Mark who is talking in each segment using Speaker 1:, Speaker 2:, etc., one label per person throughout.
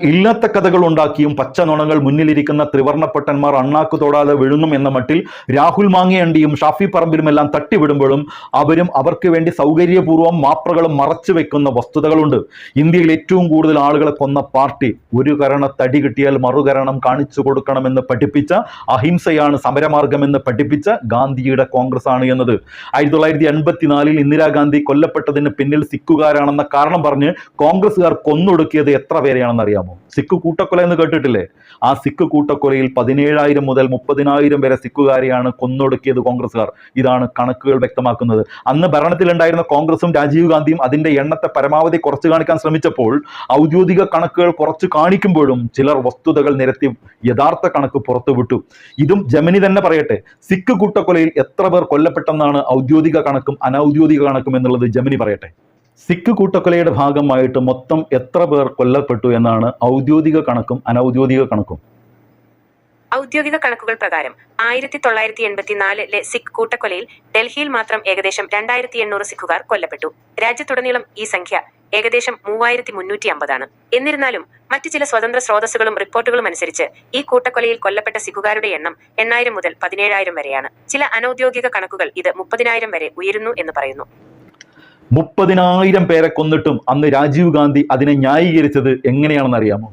Speaker 1: ഇല്ലാത്ത കഥകൾ ഉണ്ടാക്കിയും പച്ച നുണകൾ മുന്നിലിരിക്കുന്ന ത്രിവർണപ്പെട്ടന്മാർ അണ്ണാക്കു തൊടാതെ വിഴുങ്ങും എന്ന മട്ടിൽ രാഹുൽ മാങ്ങയണ്ടിയും ഷാഫി പറമ്പിലും പറമ്പിലുമെല്ലാം തട്ടിവിടുമ്പോഴും അവരും അവർക്ക് വേണ്ടി സൗകര്യപൂർവം മാപ്രകളും മറച്ചു വെക്കുന്ന വസ്തുതകളുണ്ട്. ഇന്ത്യയിൽ ഏറ്റവും കൂടുതൽ ആളുകളെ കൊന്ന പാർട്ടി ഒരു കരണ തടി കിട്ടിയാൽ മറുകരണം കാണിച്ചു കൊടുക്കണമെന്ന് പഠിപ്പിച്ച അഹിംസയാണ് സമരമാർഗമെന്ന് പഠിപ്പിച്ച ഗാന്ധിയുടെ കോൺഗ്രസ് ആണ് എന്നത്. ആയിരത്തി തൊള്ളായിരത്തി എൺപത്തിനാലിൽ ഇന്ദിരാഗാന്ധി കൊല്ലപ്പെട്ടതിന് പിന്നിൽ സിക്കുകാരാണെന്ന കാരണം പറഞ്ഞ് കോൺഗ്രസ്സുകാർ കൊന്നൊടുക്കിയത് എത്ര പേരെയാണെന്ന് അറിയാമോ സിഖ് കൂട്ടക്കൊല എന്ന് കേട്ടിട്ടില്ലേ? ആ സിഖ് കൂട്ടക്കൊലയിൽ പതിനേഴായിരം മുതൽ മുപ്പതിനായിരം വരെ സിഖുകാരെയാണ് കൊന്നൊടുക്കിയത് കോൺഗ്രസ്സുകാർ. ഇതാണ് കണക്കുകൾ വ്യക്തമാക്കുന്നത്. അന്ന് ഭരണത്തിലുണ്ടായിരുന്ന കോൺഗ്രസും രാജീവ് ഗാന്ധിയും അതിന്റെ എണ്ണത്തെ പരമാവധി കുറച്ച് കാണിക്കാൻ ശ്രമിച്ചപ്പോൾ ഔദ്യോഗിക കണക്കുകൾ കുറച്ച് കാണിക്കുമ്പോഴും ചിലർ വസ്തുതകൾ നിരത്തി യഥാർത്ഥ കണക്ക് പുറത്തുവിട്ടു. ഇതും ജമിനി തന്നെ പറയട്ടെ സിഖ് കൂട്ടക്കൊലയിൽ എത്ര പേർ കൊല്ലപ്പെട്ടെന്നാണ് ഔദ്യോഗിക കണക്കും അനൗദ്യോഗിക കണക്കും എന്നുള്ളത് ജമിനി പറയട്ടെ. സിഖ് കൂട്ടക്കൊലയുടെ ഭാഗമായിട്ട് മൊത്തം എത്ര പേർ കൊല്ലപ്പെട്ടു എന്നാണ് ഔദ്യോഗിക കണക്കും അനൗദ്യോഗിക കണക്കും.
Speaker 2: ഔദ്യോഗിക കണക്കുകൾ പ്രകാരം ആയിരത്തി തൊള്ളായിരത്തി എൺപത്തിനാലിലെ സിഖ് കൂട്ടക്കൊലയിൽ ഡൽഹിയിൽ മാത്രം ഏകദേശം രണ്ടായിരത്തി എണ്ണൂറ് സിഖുകാർ കൊല്ലപ്പെട്ടു. രാജ്യത്തുടനീളം ഈ സംഖ്യ ഏകദേശം മൂവായിരത്തി മുന്നൂറ്റി അമ്പതാണ്. എന്നിരുന്നാലും മറ്റു ചില സ്വതന്ത്ര സ്രോതസ്സുകളും റിപ്പോർട്ടുകളും അനുസരിച്ച് ഈ കൂട്ടക്കൊലയിൽ കൊല്ലപ്പെട്ട സിഖുകാരുടെ എണ്ണം എണ്ണായിരം മുതൽ പതിനേഴായിരം വരെയാണ്. ചില അനൌദ്യോഗിക കണക്കുകൾ ഇത് മുപ്പതിനായിരം വരെ ഉയരുന്നു എന്ന് പറയുന്നു.
Speaker 1: മുപ്പതിനായിരം പേരെ കൊന്നിട്ടും അന്ന് രാജീവ് ഗാന്ധി അതിനെ ന്യായീകരിച്ചത് എങ്ങനെയാണെന്ന് അറിയാമോ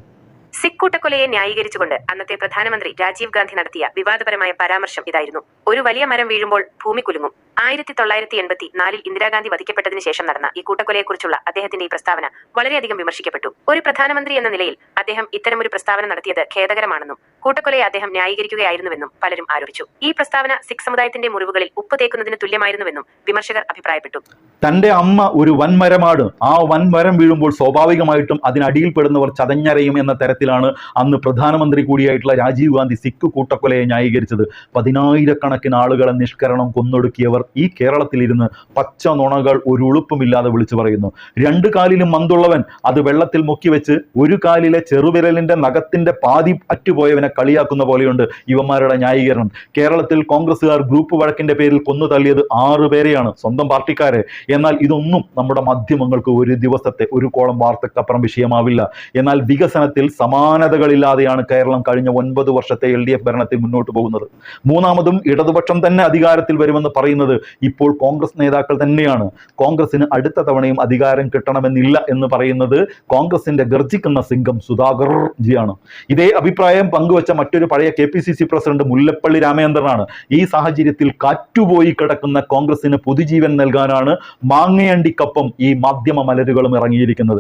Speaker 2: സിഖ് കൂട്ടക്കൊലയെ ന്യായീകരിച്ചുകൊണ്ട് അന്നത്തെ പ്രധാനമന്ത്രി രാജീവ് ഗാന്ധി നടത്തിയ വിവാദപരമായ പരാമർശം ഇതായിരുന്നു. ഒരു വലിയ മരം വീഴുമ്പോൾ ഭൂമി കുലുങ്ങും. ആയിരത്തി തൊള്ളായിരത്തി എൺപത്തി നാലിൽ ഇന്ദിരാഗാന്ധി വധിക്കപ്പെട്ടതിന് ശേഷം നടന്ന ഈ കൂട്ടക്കൊലയെക്കുറിച്ചുള്ള അദ്ദേഹത്തിന്റെ ഈ പ്രസ്താവന വളരെയധികം വിമർശിക്കപ്പെട്ടു. ഒരു പ്രധാനമന്ത്രി എന്ന നിലയിൽ അദ്ദേഹം ഇത്തരമൊരു പ്രസ്താവന നടത്തിയത് ഖേദകരമാണെന്നും കൂട്ടക്കൊലയെ അദ്ദേഹം ന്യായീകരിക്കുകയായിരുന്നുവെന്നും പലരും ആരോപിച്ചു. ഈ പ്രസ്താവന സിഖ് സമുദായത്തിന്റെ മുറിവുകളിൽ ഉപ്പ് തേക്കുന്നതിന് തുല്യമായിരുന്നുവെന്നും വിമർശകർ അഭിപ്രായപ്പെട്ടു.
Speaker 1: തന്റെ അമ്മ ഒരു വൻമരമാണ്. ആ വൻമരം വീഴുമ്പോൾ സ്വാഭാവികമായിട്ടും അതിനടിയിൽപ്പെടുന്നവർ ചതഞ്ഞരയും എന്ന തരത്തിലാണ് അന്ന് പ്രധാനമന്ത്രി കൂടിയായിട്ടുള്ള രാജീവ് ഗാന്ധി സിഖ് കൂട്ടക്കൊലയെ ന്യായീകരിച്ചത്. പതിനായിരക്കണക്കിന് ആളുകളെ നിഷ്കരണം കൊന്നൊടുക്കിയവർ ഈ കേരളത്തിലിരുന്ന് പച്ച നുണകൾ ഒരു ഉളുപ്പുമില്ലാതെ വിളിച്ചു പറയുന്നു. രണ്ട് കാലിലും മന്തുള്ളവൻ അത് വെള്ളത്തിൽ മുക്കിവെച്ച് ഒരു കാലിലെ ചെറുവിരലിന്റെ നഖത്തിന്റെ പാതി അറ്റുപോയവനെ കളിയാക്കുന്ന പോലെയുണ്ട് ഇവന്മാരുടെ ന്യായീകരണം. കേരളത്തിൽ കോൺഗ്രസ്സുകാർ ഗ്രൂപ്പ് വഴക്കിന്റെ പേരിൽ കൊന്നു തള്ളിയത് ആറ് പേരെയാണ് സ്വന്തം പാർട്ടിക്കാരെ. എന്നാൽ ഇതൊന്നും നമ്മുടെ മാധ്യമങ്ങൾക്ക് ഒരു ദിവസത്തെ ഒരു കോളം വാർത്തക്കപ്പുറം വിഷയമാവില്ല. എന്നാൽ വികസനത്തിൽ സമാനതകളില്ലാതെയാണ് കേരളം കഴിഞ്ഞ ഒൻപത് വർഷത്തെ എൽ ഡി എഫ് ഭരണത്തിൽ മുന്നോട്ട് പോകുന്നത്. മൂന്നാമതും ഇടതുപക്ഷം തന്നെ അധികാരത്തിൽ വരുമെന്ന് പറയുന്നത് ഇപ്പോൾ കോൺഗ്രസ് നേതാക്കൾ തന്നെയാണ്. കോൺഗ്രസിന് അടുത്ത തവണയും അധികാരം കിട്ടണമെന്നില്ല എന്ന് പറയുന്നത് കോൺഗ്രസിന്റെ ഗർജിക്കുന്ന സിംഗം സുധാകർ ജിയാണ്. ഇതേ അഭിപ്രായം പങ്കുവച്ച മറ്റൊരു പഴയ K P C C president Mullappally രാമചന്ദ്രനാണ്. ഈ സാഹചര്യത്തിൽ കാറ്റുപോയി കിടക്കുന്ന കോൺഗ്രസിന് പുതുജീവൻ നൽകാനാണ് മാങ്ങയണ്ടിക്കൊപ്പം ഈ മാധ്യമ മലരുകളും ഇറങ്ങിയിരിക്കുന്നത്.